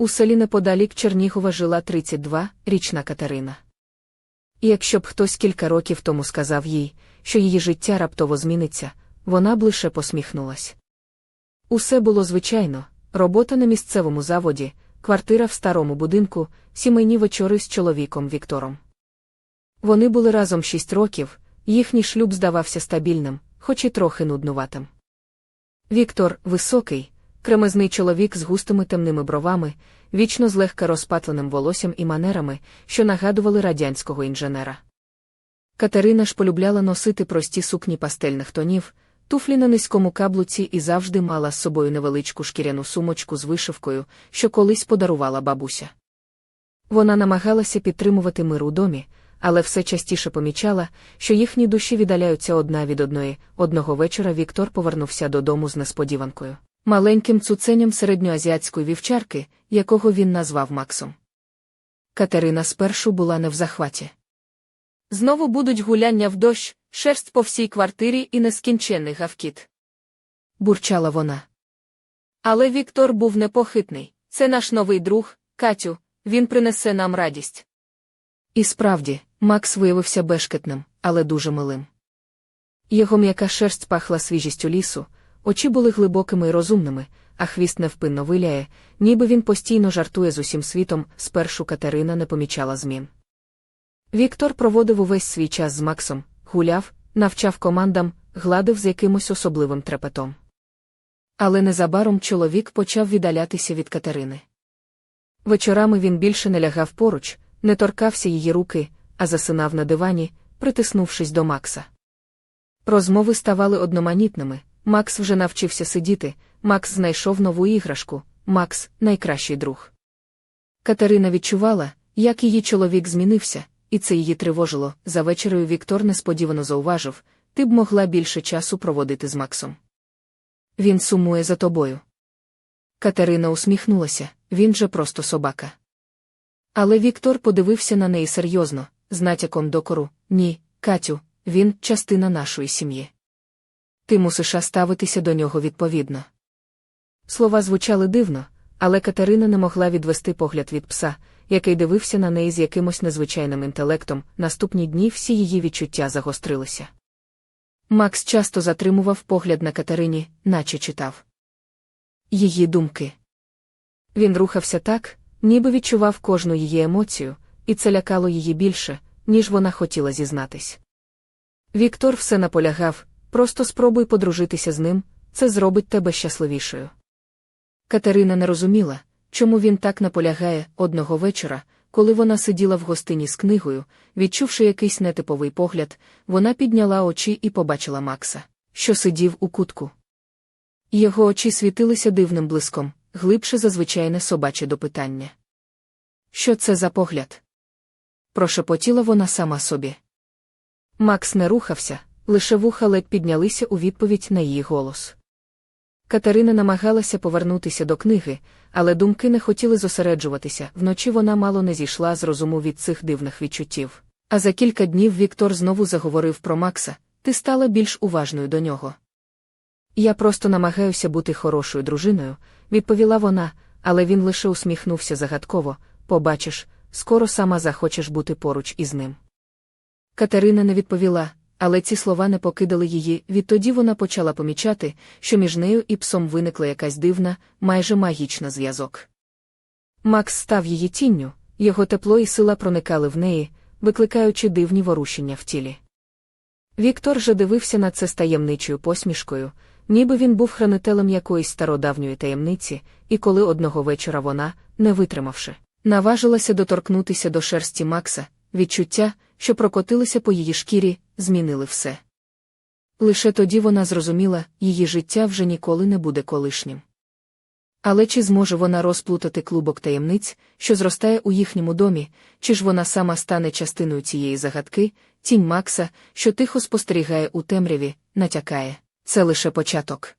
У селі неподалік Чернігова жила 32-річна Катерина. І якщо б хтось кілька років тому сказав їй, що її життя раптово зміниться, вона б лише посміхнулась. Усе було звичайно, робота на місцевому заводі, квартира в старому будинку, сімейні вечори з чоловіком Віктором. Вони були разом шість років, їхній шлюб здавався стабільним, хоч і трохи нуднуватим. Віктор високий, кремезний чоловік з густими темними бровами, вічно злегка розпатленим волоссям і манерами, що нагадували радянського інженера. Катерина ж полюбляла носити прості сукні пастельних тонів, туфлі на низькому каблуці і завжди мала з собою невеличку шкіряну сумочку з вишивкою, що колись подарувала бабуся. Вона намагалася підтримувати мир у домі, але все частіше помічала, що їхні душі віддаляються одна від одної. Одного вечора Віктор повернувся додому з несподіванкою. Маленьким цуценям середньоазіатської вівчарки, якого він назвав Максом. Катерина спершу була не в захваті. Знову будуть гуляння в дощ, шерсть по всій квартирі і нескінченний гавкіт. Бурчала вона. Але Віктор був непохитний. Це наш новий друг, Катю, він принесе нам радість. І справді, Макс виявився бешкетним, але дуже милим. Його м'яка шерсть пахла свіжістю лісу, очі були глибокими і розумними, а хвіст невпинно виляє, ніби він постійно жартує з усім світом, спершу Катерина не помічала змін. Віктор проводив увесь свій час з Максом, гуляв, навчав командам, гладив з якимось особливим трепетом. Але незабаром чоловік почав віддалятися від Катерини. Вечорами він більше не лягав поруч, не торкався її руки, а засинав на дивані, притиснувшись до Макса. Розмови ставали одноманітними. Макс вже навчився сидіти, Макс знайшов нову іграшку, Макс найкращий друг. Катерина відчувала, як її чоловік змінився, і це її тривожило. За вечерею Віктор несподівано зауважив ти б могла більше часу проводити з Максом. Він сумує за тобою. Катерина усміхнулася, він же просто собака. Але Віктор подивився на неї серйозно, з натяком докору ні, Катю, він частина нашої сім'ї. Ти мусиш ставитися до нього відповідно. Слова звучали дивно, але Катерина не могла відвести погляд від пса, який дивився на неї з якимось незвичайним інтелектом, наступні дні всі її відчуття загострилися. Макс часто затримував погляд на Катерині, наче читав її думки. Він рухався так, ніби відчував кожну її емоцію, і це лякало її більше, ніж вона хотіла зізнатись. Віктор все наполягав просто спробуй подружитися з ним, це зробить тебе щасливішою. Катерина не розуміла, чому він так наполягає одного вечора, коли вона сиділа в гостині з книгою, відчувши якийсь нетиповий погляд, вона підняла очі і побачила Макса, що сидів у кутку. Його очі світилися дивним блиском, глибше за звичайне собаче допитання. Що це за погляд? Прошепотіла вона сама собі. Макс не рухався, лише вуха ледь піднялися у відповідь на її голос. Катерина намагалася повернутися до книги, але думки не хотіли зосереджуватися. Вночі вона мало не зійшла з розуму від цих дивних відчуттів. А за кілька днів Віктор знову заговорив про Макса ти стала більш уважною до нього. Я просто намагаюся бути хорошою дружиною, відповіла вона, але він лише усміхнувся загадково побачиш, скоро сама захочеш бути поруч із ним. Катерина не відповіла, але ці слова не покидали її, відтоді вона почала помічати, що між нею і псом виникла якась дивна, майже магічна зв'язок. Макс став її тінню, його тепло і сила проникали в неї, викликаючи дивні ворушення в тілі. Віктор же дивився на це з таємничою посмішкою, ніби він був хранителем якоїсь стародавньої таємниці, і коли одного вечора вона, не витримавши, наважилася доторкнутися до шерсті Макса, відчуття, що прокотилися по її шкірі, змінили все. Лише тоді вона зрозуміла, її життя вже ніколи не буде колишнім. Але чи зможе вона розплутати клубок таємниць, що зростає у їхньому домі, чи ж вона сама стане частиною цієї загадки, тінь Макса, що тихо спостерігає у темряві, натякає це лише початок.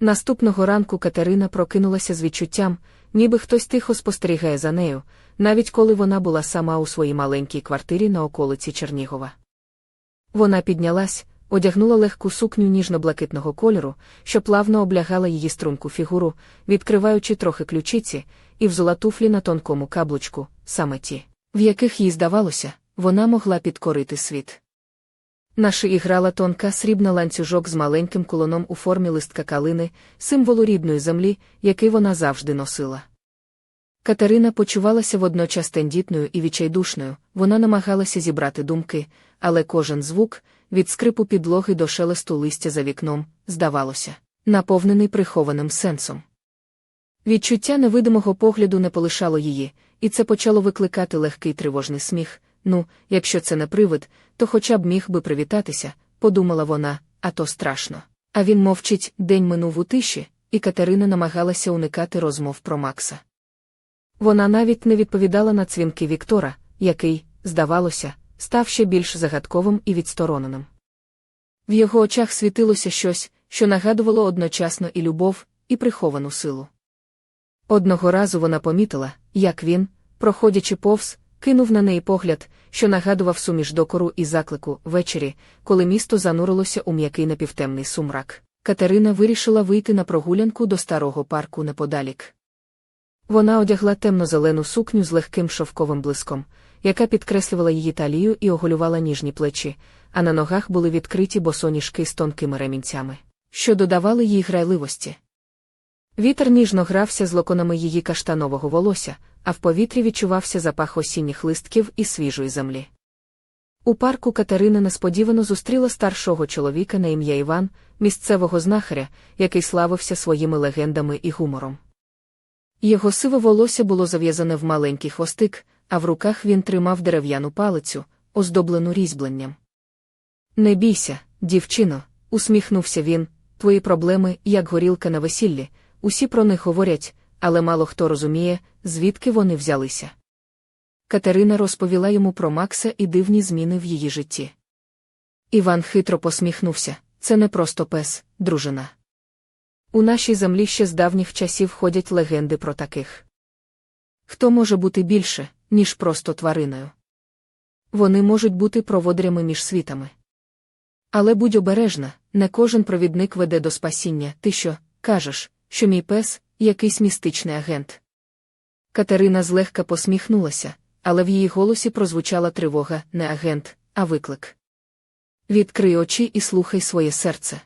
Наступного ранку Катерина прокинулася з відчуттям, ніби хтось тихо спостерігає за нею, навіть коли вона була сама у своїй маленькій квартирі на околиці Чернігова. Вона піднялась, одягнула легку сукню ніжно-блакитного кольору, що плавно облягала її струнку фігуру, відкриваючи трохи ключиці, і взула туфлі на тонкому каблучку, саме ті, в яких їй здавалося, вона могла підкорити світ. На шиї грала тонка срібна ланцюжок з маленьким кулоном у формі листка калини, символу рідної землі, який вона завжди носила. Катерина почувалася водночас тендітною і відчайдушною, вона намагалася зібрати думки, але кожен звук, від скрипу підлоги до шелесту листя за вікном, здавалося, наповнений прихованим сенсом. Відчуття невидимого погляду не полишало її, і це почало викликати легкий тривожний сміх. Ну, якщо це не привид, то хоча б міг би привітатися, подумала вона, а то страшно. А він мовчить, день минув у тиші, і Катерина намагалася уникати розмов про Макса. Вона навіть не відповідала на цвінки Віктора, який, здавалося, став ще більш загадковим і відстороненим. В його очах світилося щось, що нагадувало одночасно і любов, і приховану силу. Одного разу вона помітила, як він, проходячи повз, кинув на неї погляд, що нагадував суміш докору і заклику ввечері, коли місто занурилося у м'який напівтемний сумрак. Катерина вирішила вийти на прогулянку до старого парку неподалік. Вона одягла темно-зелену сукню з легким шовковим блиском, яка підкреслювала її талію і оголювала ніжні плечі, а на ногах були відкриті босоніжки з тонкими ремінцями, що додавали їй грайливості. Вітер ніжно грався з локонами її каштанового волосся, а в повітрі відчувався запах осінніх листків і свіжої землі. У парку Катерина несподівано зустріла старшого чоловіка на ім'я Іван, місцевого знахаря, який славився своїми легендами і гумором. Його сиве волосся було зав'язане в маленький хвостик, а в руках він тримав дерев'яну палицю, оздоблену різьбленням. Не бійся, дівчино, усміхнувся він, твої проблеми, як горілка на весіллі, усі про них говорять, але мало хто розуміє, звідки вони взялися. Катерина розповіла йому про Макса і дивні зміни в її житті. Іван хитро посміхнувся це не просто пес, дружина. У нашій землі ще з давніх часів ходять легенди про таких. Хто може бути більше, ніж просто твариною? Вони можуть бути проводарями між світами. Але будь обережна, не кожен провідник веде до спасіння. Ти що, кажеш, що мій пес якийсь містичний агент. Катерина злегка посміхнулася, але в її голосі прозвучала тривога не агент, а виклик. Відкрий очі і слухай своє серце.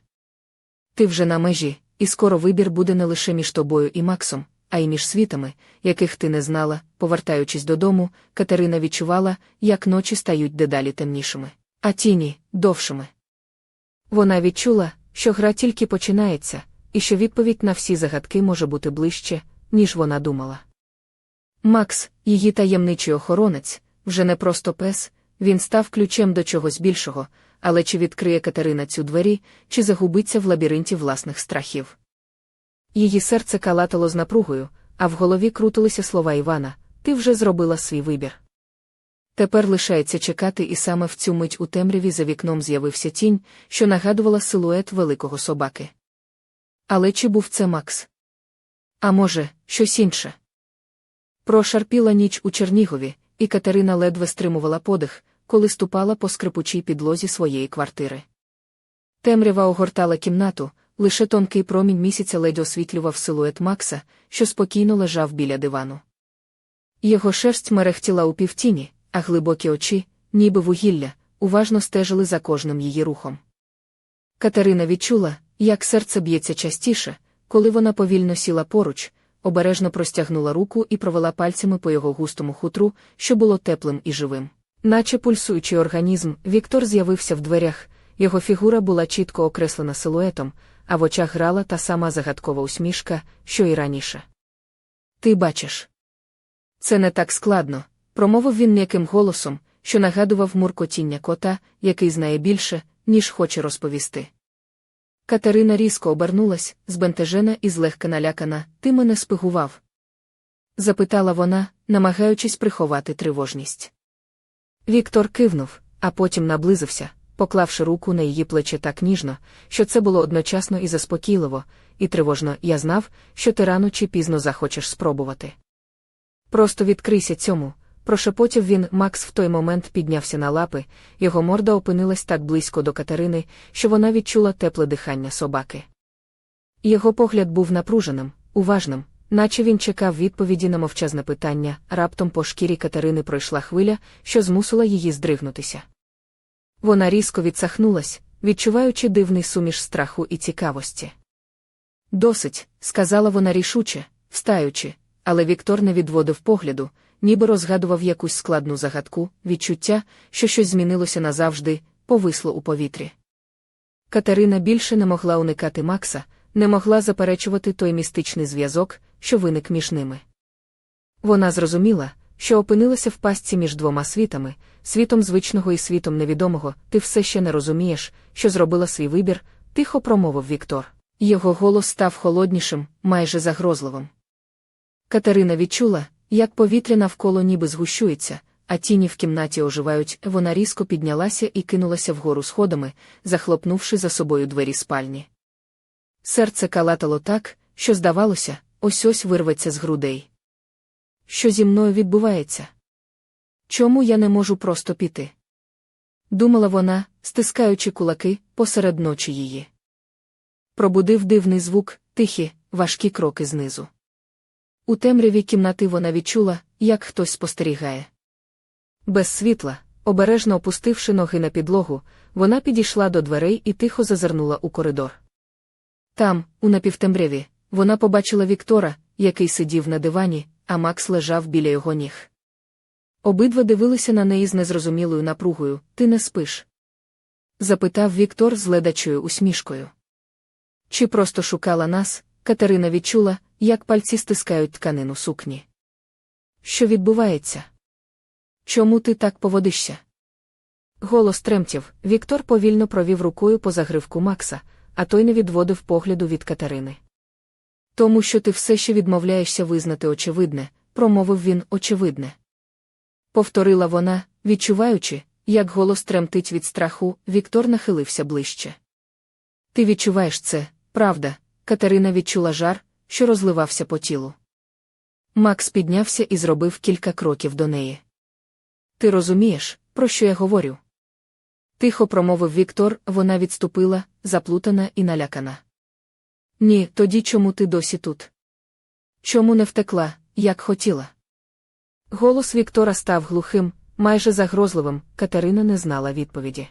Ти вже на межі, і скоро вибір буде не лише між тобою і Максом, а й між світами, яких ти не знала, повертаючись додому, Катерина відчувала, як ночі стають дедалі темнішими, а тіні довшими. Вона відчула, що гра тільки починається, і що відповідь на всі загадки може бути ближче, ніж вона думала. Макс, її таємничий охоронець, вже не просто пес, він став ключем до чогось більшого, але чи відкриє Катерина цю двері, чи загубиться в лабіринті власних страхів. Її серце калатало з напругою, а в голові крутилися слова Івана ти вже зробила свій вибір. Тепер лишається чекати, і саме в цю мить у темряві за вікном з'явився тінь, що нагадувала силует великого собаки. Але чи був це Макс? А може, щось інше? Прошарпіла ніч у Чернігові, і Катерина ледве стримувала подих, коли ступала по скрипучій підлозі своєї квартири. Темрява огортала кімнату, лише тонкий промінь місяця ледь освітлював силует Макса, що спокійно лежав біля дивану. Його шерсть мерехтіла у півтіні, а глибокі очі, ніби вугілля, уважно стежили за кожним її рухом. Катерина відчула, як серце б'ється частіше, коли вона повільно сіла поруч, обережно простягнула руку і провела пальцями по його густому хутру, що було теплим і живим. Наче пульсуючий організм, Віктор з'явився в дверях, його фігура була чітко окреслена силуетом, а в очах грала та сама загадкова усмішка, що й раніше. Ти бачиш. Це не так складно, промовив він м'яким голосом, що нагадував муркотіння кота, який знає більше, ніж хоче розповісти. Катерина різко обернулась, збентежена і злегка налякана, ти мене спигував? запитала вона, намагаючись приховати тривожність. Віктор кивнув, а потім наблизився, поклавши руку на її плече так ніжно, що це було одночасно і заспокійливо, і тривожно я знав, що ти рано чи пізно захочеш спробувати. Просто відкрийся цьому, прошепотів він, Макс в той момент піднявся на лапи, його морда опинилась так близько до Катерини, що вона відчула тепле дихання собаки. Його погляд був напруженим, уважним, наче він чекав відповіді на мовчазне питання, раптом по шкірі Катерини пройшла хвиля, що змусила її здригнутися. Вона різко відсахнулась, відчуваючи дивний суміш страху і цікавості. Досить, сказала вона рішуче, встаючи, але Віктор не відводив погляду, ніби розгадував якусь складну загадку, відчуття, що щось змінилося назавжди, повисло у повітрі. Катерина більше не могла уникати Макса, не могла заперечувати той містичний зв'язок, що виник між ними. Вона зрозуміла, що опинилася в пастці між двома світами, світом звичного і світом невідомого, ти все ще не розумієш, що зробила свій вибір, тихо промовив Віктор. Його голос став холоднішим, майже загрозливим. Катерина відчула, як повітря навколо ніби згущується, а тіні в кімнаті оживають, вона різко піднялася і кинулася вгору сходами, захлопнувши за собою двері спальні. Серце калатало так, що, здавалося, ось ось вирветься з грудей. Що зі мною відбувається? Чому я не можу просто піти? Думала вона, стискаючи кулаки посеред ночі її. Пробудив дивний звук, тихі, важкі кроки знизу. У темряві кімнати вона відчула, як хтось спостерігає. Без світла, обережно опустивши ноги на підлогу, вона підійшла до дверей і тихо зазирнула у коридор. Там, у напівтемряві, вона побачила Віктора, який сидів на дивані, а Макс лежав біля його ніг. Обидва дивилися на неї з незрозумілою напругою Ти не спиш? запитав Віктор з ледачою усмішкою. Чи просто шукала нас? Катерина відчула, як пальці стискають тканину сукні. Що відбувається? Чому ти так поводишся? Голос тремтів, Віктор повільно провів рукою по загривку Макса, а той не відводив погляду від Катерини. Тому що ти все ще відмовляєшся визнати очевидне, промовив він очевидне. Повторила вона, відчуваючи, як голос тремтить від страху, Віктор нахилився ближче. Ти відчуваєш це, правда, Катерина відчула жар, що розливався по тілу. Макс піднявся і зробив кілька кроків до неї. Ти розумієш, про що я говорю? Тихо промовив Віктор, вона відступила, заплутана і налякана. Ні, тоді чому ти досі тут? Чому не втекла, як хотіла? Голос Віктора став глухим, майже загрозливим, Катерина не знала відповіді.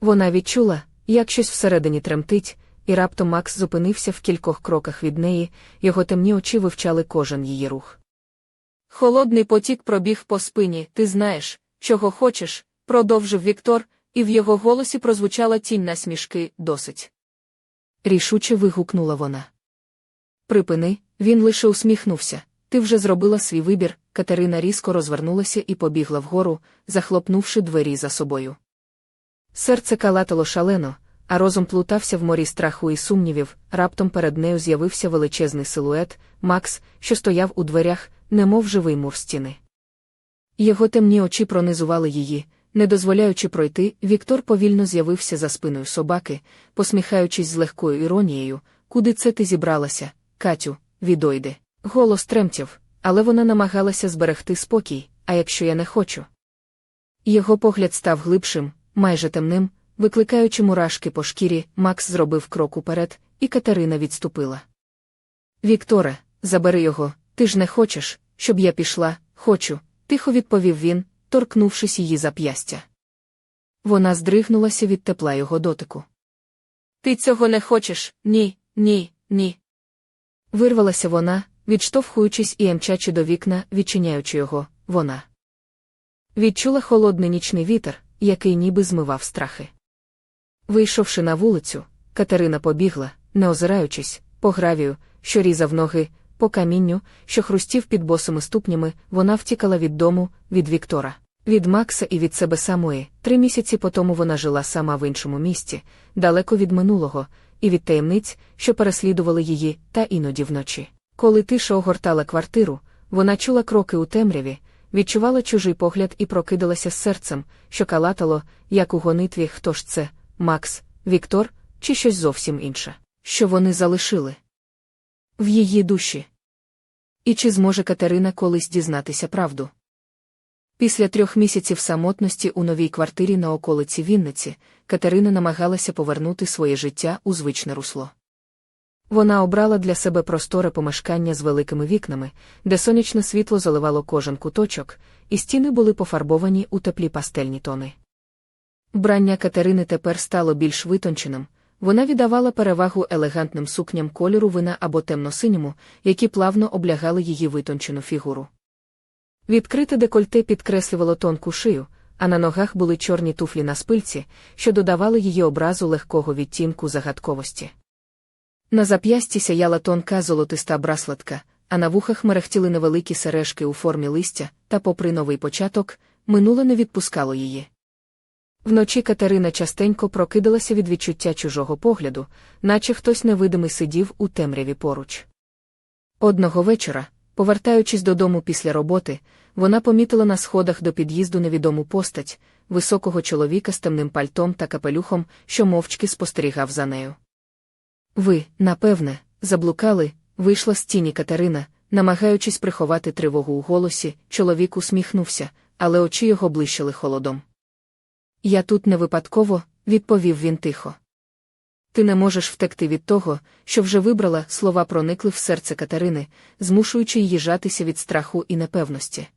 Вона відчула, як щось всередині тремтить, і раптом Макс зупинився в кількох кроках від неї, його темні очі вивчали кожен її рух. Холодний потік пробіг по спині, ти знаєш, чого хочеш, продовжив Віктор, і в його голосі прозвучала тінь насмішки досить. Рішуче вигукнула вона. Припини, він лише усміхнувся. Ти вже зробила свій вибір. Катерина різко розвернулася і побігла вгору, захлопнувши двері за собою. Серце калатало шалено, а розум плутався в морі страху і сумнівів, раптом перед нею з'явився величезний силует, Макс, що стояв у дверях, немов живий мур стіни. Його темні очі пронизували її, не дозволяючи пройти, Віктор повільно з'явився за спиною собаки, посміхаючись з легкою іронією, куди це ти зібралася, Катю, відойди. Голос тремтів, але вона намагалася зберегти спокій, а якщо я не хочу. Його погляд став глибшим, майже темним, викликаючи мурашки по шкірі, Макс зробив крок уперед, і Катерина відступила. Вікторе, забери його, ти ж не хочеш, щоб я пішла, хочу, тихо відповів він, торкнувшись її зап'ястя. Вона здригнулася від тепла його дотику. Ти цього не хочеш, ні, ні, ні. Вирвалася вона, відштовхуючись і емчачи до вікна, відчиняючи його, вона. Відчула холодний нічний вітер, який ніби змивав страхи. Вийшовши на вулицю, Катерина побігла, не озираючись, по гравію, що різав ноги, по камінню, що хрустів під босими ступнями, вона втікала від дому, від Віктора, від Макса і від себе самої. Три місяці по тому вона жила сама в іншому місті, далеко від минулого, і від таємниць, що переслідували її, та іноді вночі. Коли тиша огортала квартиру, вона чула кроки у темряві, відчувала чужий погляд і прокидалася з серцем, що калатало, як у гонитві, хто ж це, Макс, Віктор, чи щось зовсім інше, що вони залишили в її душі. І чи зможе Катерина колись дізнатися правду? Після трьох місяців самотності у новій квартирі на околиці Вінниці Катерина намагалася повернути своє життя у звичне русло. Вона обрала для себе просторе помешкання з великими вікнами, де сонячне світло заливало кожен куточок, і стіни були пофарбовані у теплі пастельні тони. Вбрання Катерини тепер стало більш витонченим, вона віддавала перевагу елегантним сукням кольору вина або темно-синьому, які плавно облягали її витончену фігуру. Відкрите декольте підкреслювало тонку шию, а на ногах були чорні туфлі на спильці, що додавали її образу легкого відтінку загадковості. На зап'ясті сяяла тонка золотиста браслетка, а на вухах мерехтіли невеликі сережки у формі листя, та, попри новий початок, минуле не відпускало її. Вночі Катерина частенько прокидалася від відчуття чужого погляду, наче хтось невидимий сидів у темряві поруч. Одного вечора, повертаючись додому після роботи, вона помітила на сходах до під'їзду невідому постать, високого чоловіка з темним пальтом та капелюхом, що мовчки спостерігав за нею. Ви, напевне, заблукали, вийшла з тіні Катерина, намагаючись приховати тривогу у голосі, чоловік усміхнувся, але очі його блищили холодом. Я тут не випадково, відповів він тихо. Ти не можеш втекти від того, що вже вибрала, слова проникли в серце Катерини, змушуючи її жатися від страху і непевності.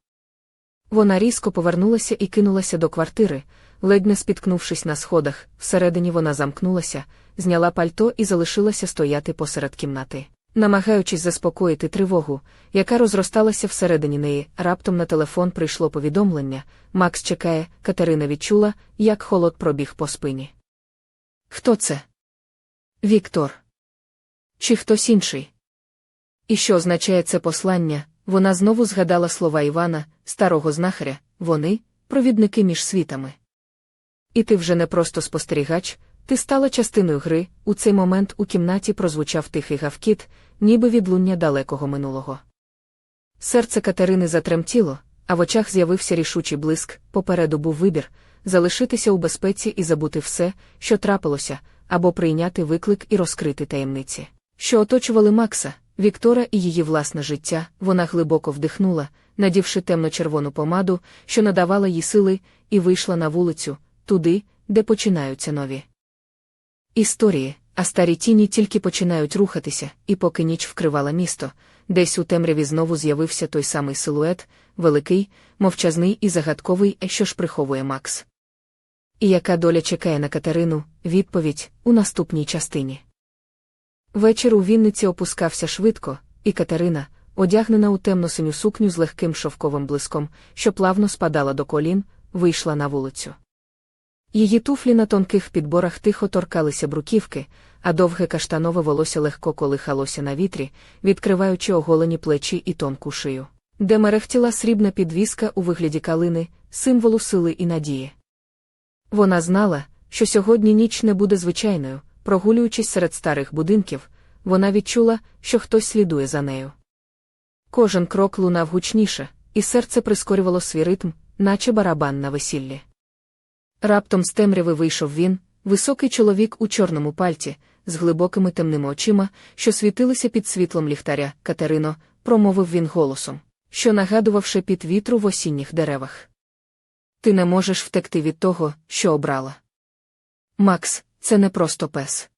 Вона різко повернулася і кинулася до квартири, ледь не спіткнувшись на сходах, всередині вона замкнулася, зняла пальто і залишилася стояти посеред кімнати. Намагаючись заспокоїти тривогу, яка розросталася всередині неї, раптом на телефон прийшло повідомлення Макс чекає, Катерина відчула, як холод пробіг по спині. Хто це? Віктор. Чи хтось інший? І що означає це послання? Вона знову згадала слова Івана, старого знахаря, вони провідники між світами. І ти вже не просто спостерігач, ти стала частиною гри, у цей момент у кімнаті прозвучав тихий гавкіт, ніби відлуння далекого минулого. Серце Катерини затремтіло, а в очах з'явився рішучий блиск, попереду був вибір залишитися у безпеці і забути все, що трапилося, або прийняти виклик і розкрити таємниці. Що оточували Макса, Віктора і її власне життя, вона глибоко вдихнула, надівши темно-червону помаду, що надавала їй сили, і вийшла на вулицю, туди, де починаються нові. Історії, а старі тіні тільки починають рухатися, і поки ніч вкривала місто, десь у темряві знову з'явився той самий силует, великий, мовчазний і загадковий, що ж приховує Макс. І яка доля чекає на Катерину, відповідь у наступній частині. Вечір у Вінниці опускався швидко, і Катерина, одягнена у темно-синю сукню з легким шовковим блиском, що плавно спадала до колін, вийшла на вулицю. Її туфлі на тонких підборах тихо торкалися бруківки, а довге каштанове волосся легко колихалося на вітрі, відкриваючи оголені плечі і тонку шию, де мерехтіла срібна підвіска у вигляді калини, символу сили і надії. Вона знала, що сьогодні ніч не буде звичайною, прогулюючись серед старих будинків, вона відчула, що хтось слідує за нею. Кожен крок лунав гучніше, і серце прискорювало свій ритм, наче барабан на весіллі. Раптом з темряви вийшов він, високий чоловік у чорному пальті, з глибокими темними очима, що світилися під світлом ліхтаря. Катерино, промовив він голосом, що нагадував шепіт вітру в осінніх деревах. Ти не можеш втекти від того, що обрала. Макс, це не просто пес.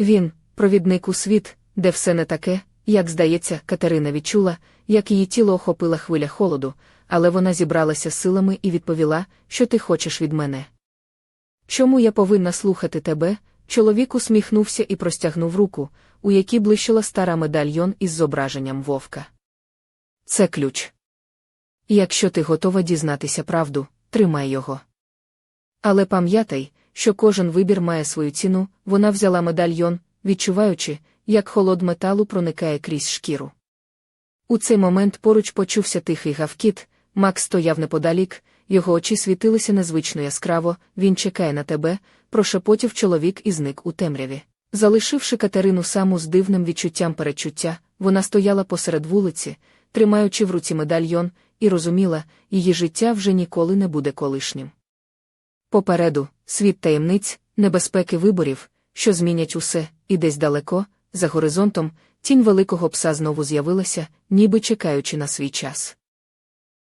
Він, провідник у світ, де все не таке, як здається, Катерина відчула, як її тіло охопила хвиля холоду, але вона зібралася силами і відповіла, що ти хочеш від мене. Чому я повинна слухати тебе? Чоловік усміхнувся і простягнув руку, у якій блищила стара медальйон із зображенням вовка. Це ключ. Якщо ти готова дізнатися правду, тримай його. Але пам'ятай, що кожен вибір має свою ціну, вона взяла медальйон, відчуваючи, як холод металу проникає крізь шкіру. У цей момент поруч почувся тихий гавкіт, Макс стояв неподалік, його очі світилися незвично яскраво, він чекає на тебе, прошепотів чоловік і зник у темряві. Залишивши Катерину саму з дивним відчуттям перечуття, вона стояла посеред вулиці, тримаючи в руці медальйон, і розуміла, її життя вже ніколи не буде колишнім. Попереду, світ таємниць, небезпеки виборів, що змінять усе, і десь далеко, за горизонтом, тінь великого пса знову з'явилася, ніби чекаючи на свій час.